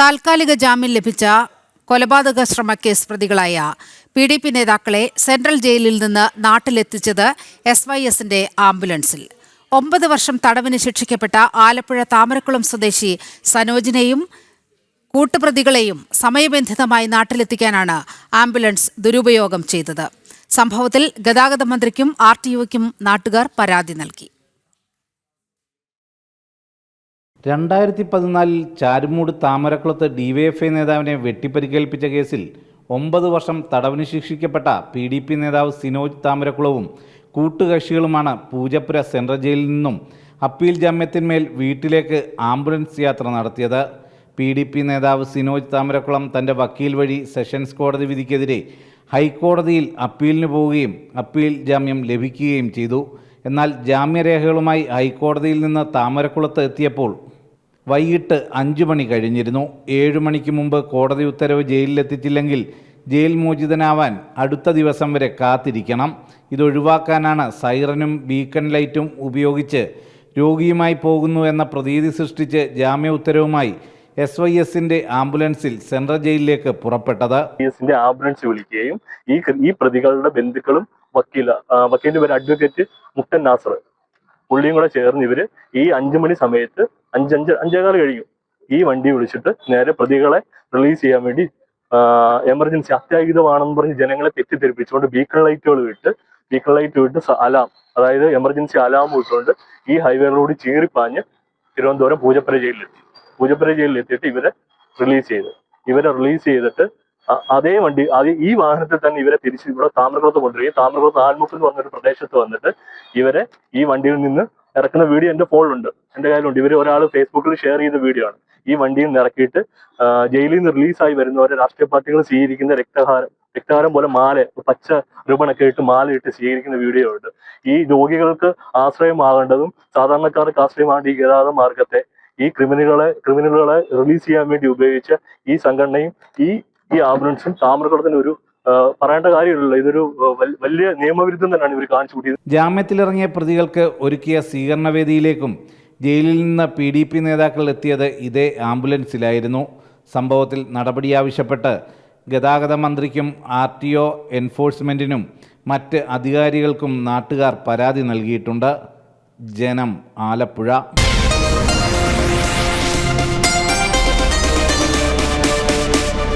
താൽക്കാലിക ജാമ്യം ലഭിച്ച കൊലപാതക ശ്രമക്കേസ് പ്രതികളായ പി ഡി പി നേതാക്കളെ സെൻട്രൽ ജയിലിൽ നിന്ന് നാട്ടിലെത്തിച്ചത് എസ് വൈ എസിന്റെ ആംബുലൻസിൽ. ഒമ്പത് വർഷം തടവിന് ശിക്ഷിക്കപ്പെട്ട ആലപ്പുഴ താമരക്കുളം സ്വദേശി സനോജിനെയും കൂട്ടുപ്രതികളെയും സമയബന്ധിതമായി നാട്ടിലെത്തിക്കാനാണ് ആംബുലൻസ് ദുരുപയോഗം ചെയ്തത്. സംഭവത്തിൽ ഗതാഗത മന്ത്രിക്കും ആർ ടി ഒക്കും നാട്ടുകാർ പരാതി നൽകി. രണ്ടായിരത്തി പതിനാലിൽ ചാരുമൂട് താമരക്കുളത്ത് ഡിവൈഎഫ്ഐ നേതാവിനെ വെട്ടിപ്പരിക്കേൽപ്പിച്ച കേസിൽ ഒമ്പത് വർഷം തടവിന് ശിക്ഷിക്കപ്പെട്ട പി ഡി പി നേതാവ് സിനോജ് താമരക്കുളവും കൂട്ടുകക്ഷികളുമാണ് പൂജപ്പുര സെൻട്രൽ ജയിലിൽ നിന്നും അപ്പീൽ ജാമ്യത്തിന്മേൽ വീട്ടിലേക്ക് ആംബുലൻസ് യാത്ര നടത്തിയത്. പി ഡി പി നേതാവ് സിനോജ് താമരക്കുളം തന്റെ വക്കീൽ വഴി സെഷൻസ് കോടതി വിധിക്കെതിരെ ഹൈക്കോടതിയിൽ അപ്പീലിന് പോവുകയും അപ്പീൽ ജാമ്യം ലഭിക്കുകയും ചെയ്തു. എന്നാൽ ജാമ്യരേഖകളുമായി ഹൈക്കോടതിയിൽ നിന്ന് താമരക്കുളത്ത് എത്തിയപ്പോൾ വൈകിട്ട് അഞ്ചു മണി കഴിഞ്ഞിരുന്നു. ഏഴു മണിക്ക് മുമ്പ് കോടതി ഉത്തരവ് ജയിലിലെത്തിച്ചില്ലെങ്കിൽ ജയിൽ മോചിതനാവാൻ അടുത്ത ദിവസം വരെ കാത്തിരിക്കണം. ഇതൊഴിവാക്കാനാണ് സൈറനും ബീക്കൺ ലൈറ്റും ഉപയോഗിച്ച് രോഗിയുമായി പോകുന്നു എന്ന പ്രതീതി സൃഷ്ടിച്ച് ജാമ്യ ഉത്തരവുമായി എസ് വൈ എസിന്റെ ആംബുലൻസിൽ സെൻട്രൽ ജയിലിലേക്ക് പുറപ്പെട്ടത്. ആംബുലൻസ് വിളിക്കുകയും ഈ പ്രതികളുടെ ബന്ധുക്കളും വക്കീല വക്കീലിന്റെ പേര് അഡ്വക്കേറ്റ് മുക്തൻ നാസർ. പുള്ളിയും കൂടെ ചേർന്ന് ഇവർ ഈ അഞ്ചു മണി സമയത്ത് അഞ്ചഞ്ച് അഞ്ചേകാൽ കഴിയും. ഈ വണ്ടി വിളിച്ചിട്ട് നേരെ പ്രതികളെ റിലീസ് ചെയ്യാൻ വേണ്ടി എമർജൻസി അത്യാഹിതമാണെന്ന് പറഞ്ഞ് ജനങ്ങളെ തെറ്റിദ്ധരിപ്പിച്ചുകൊണ്ട് ബീക്കൺ ലൈറ്റുകൾ വിട്ട് ബീക്കൺ ലൈറ്റ് വിട്ട് അലാം അതായത് എമർജൻസി അലാം വിട്ടുകൊണ്ട് ഈ ഹൈവേയിലൂടെ ചീറിപ്പാഞ്ഞ് തിരുവനന്തപുരം പൂജപ്പുര ജയിലിലെത്തി. പൂജപ്പുര ജയിലിലെത്തിയിട്ട് ഇവരെ റിലീസ് ചെയ്ത്. ഇവരെ റിലീസ് ചെയ്തിട്ട് അതേ വണ്ടി അത് ഈ വാഹനത്തിൽ തന്നെ ഇവരെ തിരിച്ച് ഇവിടെ താമരകുളത്ത് കൊണ്ടുവരികയും താമരകുളത്ത് ആൽമുക്ക് എന്ന് പറഞ്ഞൊരു പ്രദേശത്ത് വന്നിട്ട് ഇവരെ ഈ വണ്ടിയിൽ നിന്ന് ഇറക്കുന്ന വീഡിയോ എന്റെ ഫോണിലുണ്ട്. എന്റെ കയ്യിലുണ്ട്. ഇവർ ഒരാൾ ഫേസ്ബുക്കിൽ ഷെയർ ചെയ്ത വീഡിയോ ആണ്. ഈ വണ്ടിയിൽ നിന്ന് ഇറക്കിയിട്ട് ജയിലിൽ നിന്ന് റിലീസായി വരുന്നവരെ രാഷ്ട്രീയ പാർട്ടികൾ സ്വീകരിക്കുന്ന രക്തഹാരം രക്തഹാരം പോലെ മാല പച്ച റിബണൊക്കെ ഇട്ട് മാല ഇട്ട് സ്വീകരിക്കുന്ന വീഡിയോ ഉണ്ട്. ഈ രോഗികൾക്ക് ആശ്രയമാകേണ്ടതും സാധാരണക്കാർക്ക് ആശ്രയമാകേണ്ട ഈ ഗതാഗത മാർഗത്തെ ഈ ക്രിമിനലുകളെ ക്രിമിനലുകളെ റിലീസ് ചെയ്യാൻ വേണ്ടി ഉപയോഗിച്ച ഈ സംഘടനയും ഈ ഈ ആംബുലൻസും താമരക്കുളത്തിന് ഒരു പറയേണ്ട കാര്യമില്ലല്ലോ. ഇതൊരു വലിയ നിയമവിരുദ്ധം തന്നെയാണ് ഇവർ കാണിച്ചു കൂട്ടിയത് ജാമ്യത്തിലിറങ്ങിയ പ്രതികൾക്ക് ഒരുക്കിയ സ്വീകരണവേദിയിലേക്കും ജയിലിൽ നിന്ന് പി ഡി പി നേതാക്കൾ എത്തിയത് ഇതേ ആംബുലൻസിലായിരുന്നു. സംഭവത്തിൽ നടപടി ആവശ്യപ്പെട്ട് ഗതാഗത മന്ത്രിക്കും ആർ ടി ഒ എൻഫോഴ്സ്മെന്റിനും മറ്റ് അധികാരികൾക്കും നാട്ടുകാർ പരാതി നൽകിയിട്ടുണ്ട്. ജനം ആലപ്പുഴ.